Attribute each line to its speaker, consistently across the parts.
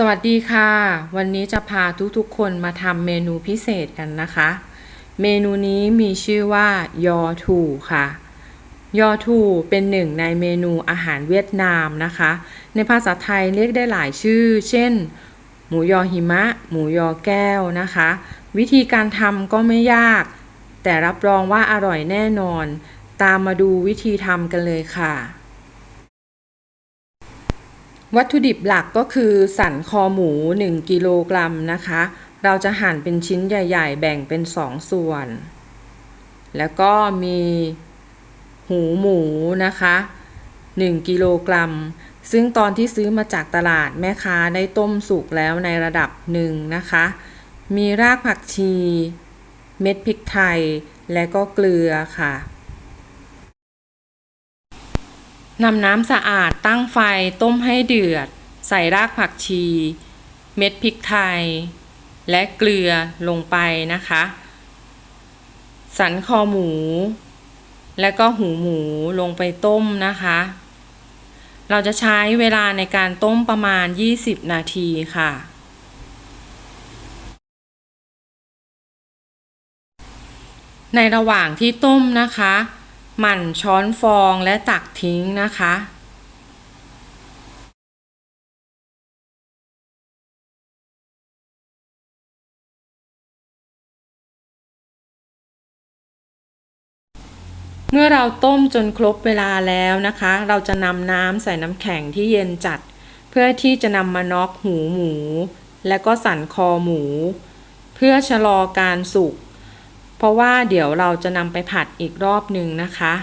Speaker 1: สวัสดีค่ะ วันนี้จะพาทุกๆคนมาทำเมนูพิเศษกันนะคะ เมนูนี้มีชื่อว่ายอถูค่ะ ยอถูเป็นหนึ่งในเมนูอาหารเวียดนามนะคะ ในภาษาไทยเรียกได้หลายชื่อ เช่น หมูยอหิมะ หมูยอแก้วนะคะ วิธีการทำก็ไม่ยาก แต่รับรองว่าอร่อยแน่นอน ตามมาดูวิธีทำกันเลยค่ะ วัตถุดิบหลักก็คือสันคอหมู 1 กิโลกรัมนะคะ เราจะหั่นเป็นชิ้นใหญ่ ๆ แบ่งเป็น 2 ส่วน แล้วก็มีหูหมูนะคะ 1 กิโลกรัม ซึ่งตอนที่ซื้อมาจากตลาดแม่ค้าได้ต้มสุกแล้วในระดับหนึ่งนะคะ มีรากผักชี เม็ดพริกไทย และก็เกลือค่ะ นำน้ำสะอาดตั้งไฟต้มให้เดือด ใส่รากผักชี เม็ดพริกไทย และเกลือลงไปนะคะ สันคอหมู และก็หูหมูลงไปต้มนะคะ เราจะใช้เวลาในการต้มประมาณ 20 นาทีค่ะในระหว่างที่ต้มนะคะ หมั่นช้อนฟองและตักทิ้งนะคะ เมื่อเราต้มจนครบเวลาแล้วนะคะ เราจะนำน้ำใส่น้ำแข็งที่เย็นจัด เพื่อที่จะนำมาน็อกหูหมู และก็สันคอหมู เพื่อชะลอการสุก เพราะว่าเดี๋ยวเราจะนำไปผัดอีกรอบหนึ่งนะคะ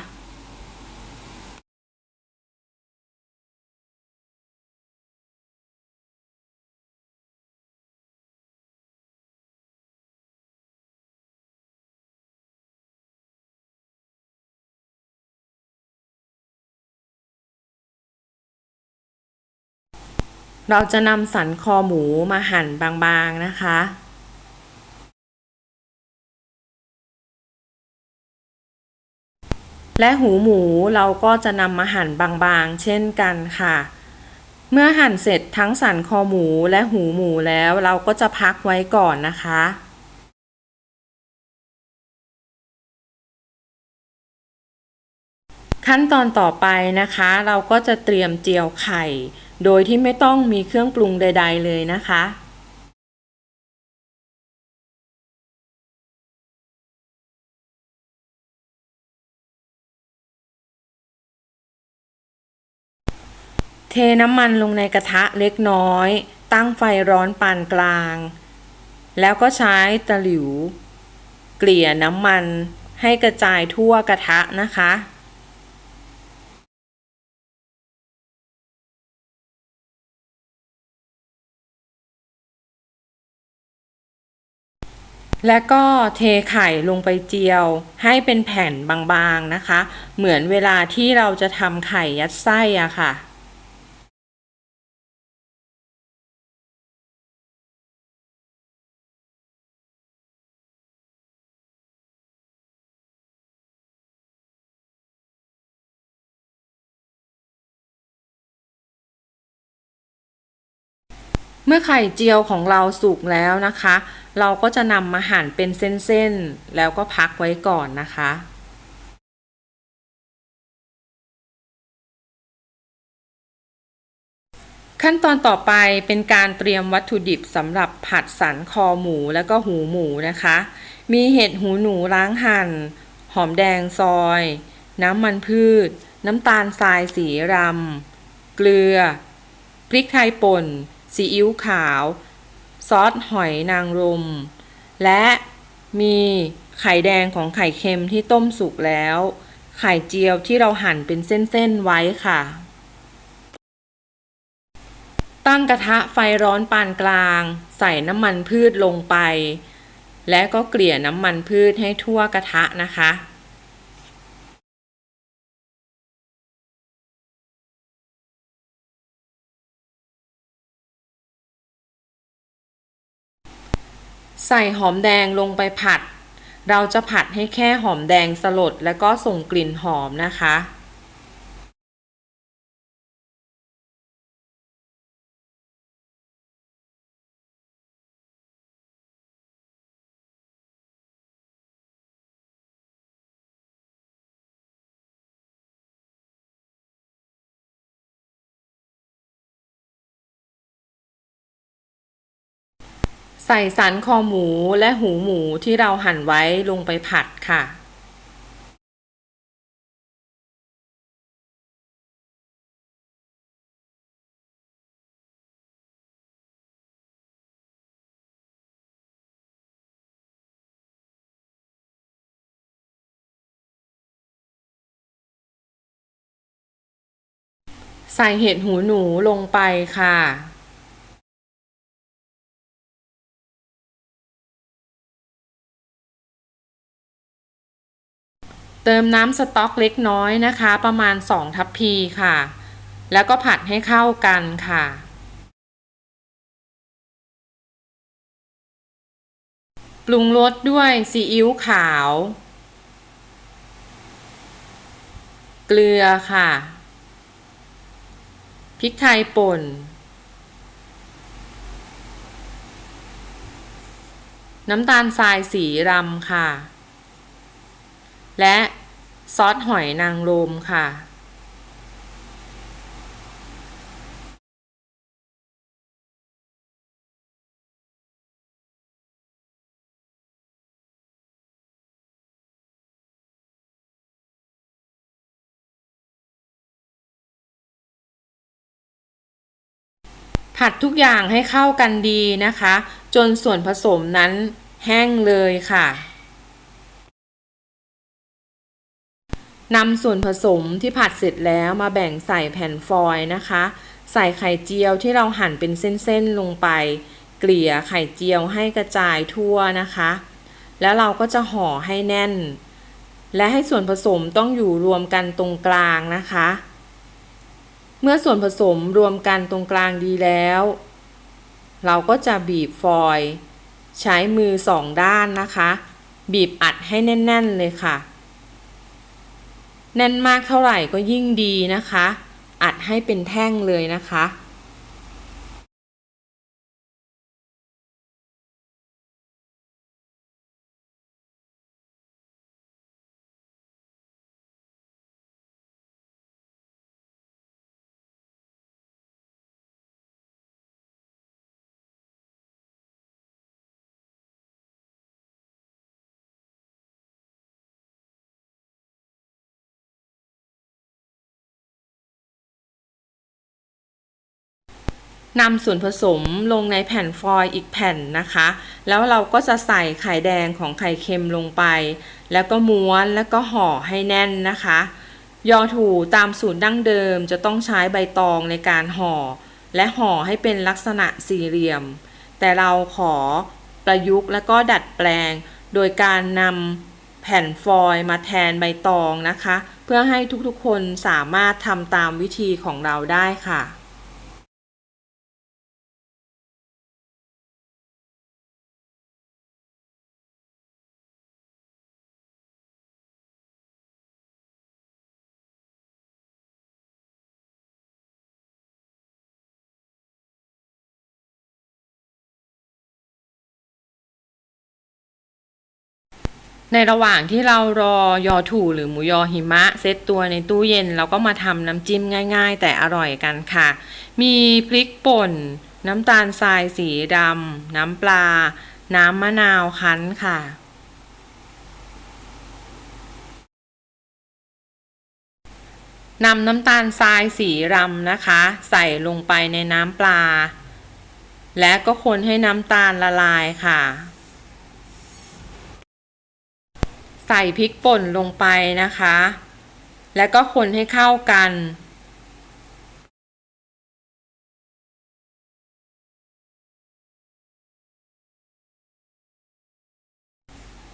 Speaker 1: เราจะนำสันคอหมูมาหั่นบางๆนะคะ และหูหมูเราก็จะนำมาหั่นบางๆ เช่นกันค่ะ เมื่อหั่นเสร็จทั้งสันคอหมูและหูหมูแล้วเราก็จะพักไว้ก่อนนะคะขั้นตอนต่อไปนะคะ เราก็จะเตรียมเจียวไข่ โดยที่ไม่ต้องมีเครื่องปรุงใด ๆ เลยนะคะ เทน้ำมันลงในกระทะเล็กน้อย ตั้งไฟร้อนปานกลาง แล้วก็ใช้ตะหลิว เกลี่ยน้ำมันให้กระจายทั่วกระทะนะคะ แล้วก็เทไข่ลงไปเจียว ให้เป็นแผ่นบางๆนะคะ เหมือนเวลาที่เราจะทำไข่ยัดไส้อะค่ะ เมื่อไข่เจียวของเราสุกแล้วนะคะ เราก็จะนำมาหั่นเป็นเส้นๆ แล้วก็พักไว้ก่อนนะคะ ขั้นตอนต่อไปเป็นการเตรียมวัตถุดิบสำหรับผัดสันคอหมูและก็หูหมูนะคะ มีเห็ดหูหนูล้างหั่น หอมแดงซอย น้ำมันพืช น้ำตาลทรายสีรำเกลือ พริกไทยป่น ซีอิ๊วขาว ซอสหอยนางรม และมีไข่แดงของไข่เค็มที่ต้มสุกแล้ว ไข่เจียวที่เราหั่นเป็นเส้นๆไว้ค่ะ ตั้งกระทะไฟร้อนปานกลาง ใส่น้ำมันพืชลงไป และก็เกลี่ยน้ำมันพืชให้ทั่วกระทะนะคะ ใส่หอมแดงลงไปผัด เราจะผัดให้แค่หอมแดงสลดแล้วก็ส่งกลิ่นหอมนะคะ ใส่สันคอหมูและหูหมูที่เราหั่นไว้ลงไปผัดค่ะ ใส่เห็ดหูหนูลงไปค่ะ เติมน้ำสต๊อกเล็กน้อยนะคะ ประมาณ 2 ทัพพีค่ะ แล้วก็ผัดให้เข้ากันค่ะ ปรุงรสด้วยซีอิ๊วขาว เกลือค่ะ พริกไทยป่น น้ำตาลทรายสีรำค่ะ และซอสหอยนางรมค่ะ ผัดทุกอย่างให้เข้ากันดีนะคะ จนส่วนผสมนั้นแห้งเลยค่ะ นำส่วนผสมที่ผัดเสร็จแล้วมาแบ่งใส่แผ่นฟอยล์นะคะ ใส่ไข่เจียวที่เราหั่นเป็นเส้นๆลงไป เกลี่ยไข่เจียวให้กระจายทั่วนะคะ แล้วเราก็จะห่อให้แน่น และให้ส่วนผสมต้องอยู่รวมกันตรงกลางนะคะ เมื่อส่วนผสมรวมกันตรงกลางดีแล้ว เราก็จะบีบฟอยล์ใช้มือสองด้านนะคะ บีบอัดให้แน่น ๆ เลยค่ะ แน่นมากเท่าไหร่ก็ยิ่งดีนะคะ อัดให้เป็นแท่งเลยนะคะ นำส่วนผสมลงในแผ่นฟอยล์อีกแผ่นนะคะ แล้วเราก็จะใส่ไข่แดงของไข่เค็มลงไป แล้วก็ม้วนแล้วก็ห่อให้แน่นนะคะ ยอถูตามสูตรดั้งเดิมจะต้องใช้ใบตองในการห่อ และห่อให้เป็นลักษณะสี่เหลี่ยม แต่เราขอประยุกต์แล้วก็ดัดแปลง โดยการนำแผ่นฟอยล์มาแทนใบตองนะคะ เพื่อให้ทุกๆคนสามารถทำตามวิธีของเราได้ค่ะ ในระหว่างที่เรารอยอถูหรือหมูยอหิมะเซตตัวในตู้เย็น เราก็มาทำน้ำจิ้มง่าย ๆ แต่อร่อยกันค่ะ มีพริกป่น น้ำตาลทรายสีดำน้ำปลา น้ำมะนาวคั้นค่ะนำน้ำตาลทรายสีรำนะคะ ใส่ลงไปในน้ำปลา และก็คนให้น้ำตาลละลายค่ะ ใส่พริกป่นลงไปนะคะ แล้วก็คนให้เข้ากัน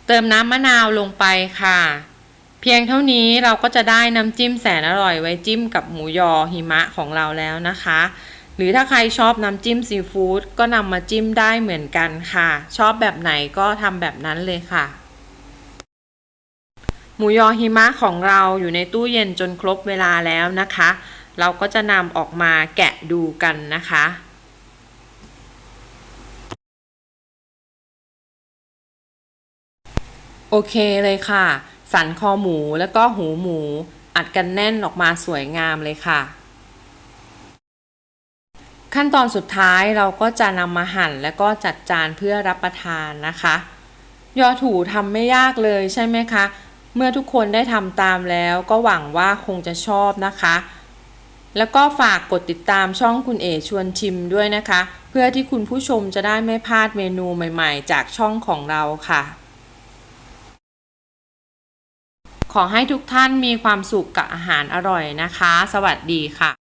Speaker 1: เติมน้ำมะนาวลงไปค่ะ เพียงเท่านี้เราก็จะได้น้ำจิ้มแสนอร่อยไว้จิ้มกับหมูยอหิมะของเราแล้วนะคะ หรือถ้าใครชอบน้ำจิ้มซีฟู้ดก็นำมาจิ้มได้เหมือนกันค่ะ ชอบแบบไหนก็ทำแบบนั้นเลยค่ะ หมูยอหิมะของเราอยู่ในตู้เย็นจนครบเวลาแล้วนะคะ เราก็จะนำออกมาแกะดูกันนะคะโอเคเลยค่ะ สันคอหมูแล้วก็หูหมู อัดกันแน่นออกมาสวยงามเลยค่ะ ขั้นตอนสุดท้ายเราก็จะนำมาหั่นแล้วก็จัดจานเพื่อรับประทานนะคะ ยอถูทำไม่ยากเลยใช่ไหมคะ เมื่อทุกคนได้ทำตามแล้วก็หวังว่าคงจะชอบนะคะ แล้วก็ฝากกดติดตามช่องคุณเอชวนชิมด้วยนะคะ เพื่อที่คุณผู้ชมจะได้ไม่พลาดเมนูใหม่ๆ จากช่องของเราค่ะ ขอให้ทุกท่านมีความสุขกับอาหารอร่อยนะคะ สวัสดีค่ะ